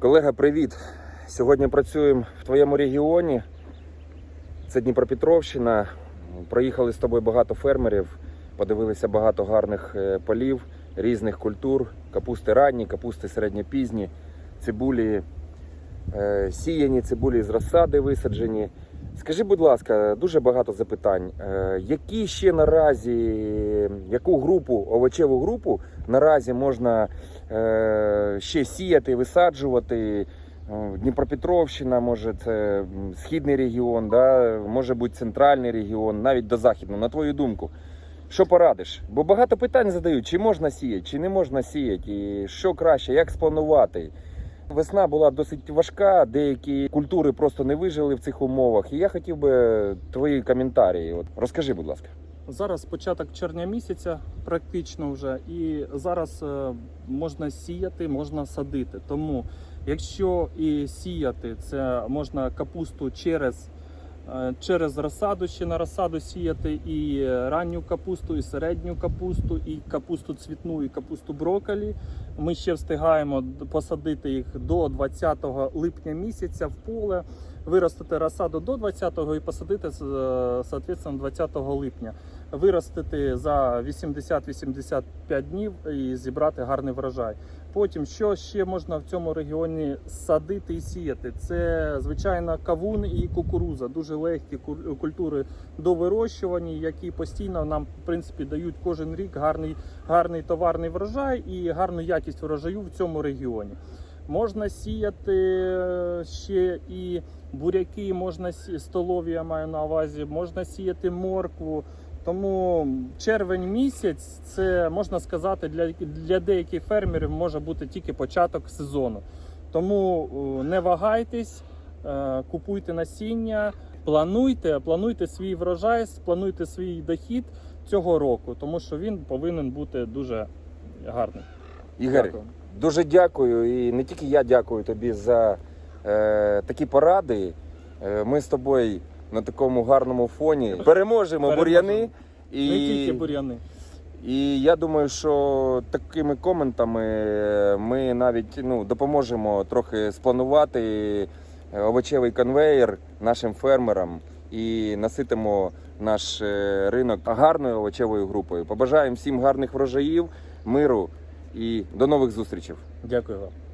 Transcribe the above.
Колега, привіт! Сьогодні працюємо в твоєму регіоні. Це Дніпропетровщина. Проїхали з тобою багато фермерів, подивилися багато гарних е, полів, різних культур, капусти ранні, капусти середньопізні, цибулі е, сіяні, цибулі з розсади висаджені. Скажи, будь ласка, дуже багато запитань. Е, Які ще наразі, яку групу, овочеву групу наразі можна е, ще сіяти, висаджувати? Е, Дніпропетровщина, може, це східний регіон, да? може бути центральний регіон, навіть до західного. На твою думку, що порадиш? Бо багато питань задають, чи можна сіяти, чи не можна сіяти, і що краще, як спланувати. Весна була досить важка, деякі культури просто не вижили в цих умовах. І я хотів би твої коментарі. От розкажи, будь ласка. Зараз початок червня місяця, практично вже, і зараз е, можна сіяти, можна садити. Тому, якщо і сіяти, це можна капусту через, через розсаду ще на розсаду сіяти і ранню капусту, і середню капусту, і капусту цвітну, і капусту брокколі. Ми ще встигаємо посадити їх до 20 липня місяця в поле, виростити розсаду до 20-го і посадити е, соответственно 20 липня виростити за 80-85 днів і зібрати гарний врожай. Потім, що ще можна в цьому регіоні садити і сіяти? Це звичайно кавун і кукуруза, дуже легкі культури до вирощування, які постійно нам в принципі дають кожен рік гарний, гарний товарний врожай і гарну якість врожаю в цьому регіоні. Можна сіяти е, ще і буряки, можна столові, я маю на увазі, можна сіяти моркву. Тому червень місяць це можна сказати для, для деяких фермерів може бути тільки початок сезону. Тому е, не вагайтесь, е, купуйте насіння, плануйте, плануйте свій врожай, плануйте свій дохід цього року, тому що він повинен бути дуже гарний. Ігор, Дякую. дуже дякую. І не тільки я дякую тобі за е, такі поради. Е, ми з тобою на такому гарному фоні переможемо, бур'яни. Не тільки бур'яни. І я думаю, що такими коментами ми навіть ну, допоможемо трохи спланувати е, овочевий конвейер нашим фермерам і наситимо наш е, ринок гарною овочевою групою. Побажаємо всім гарних врожаїв, миру і до нових зустрічей. Дякую вам.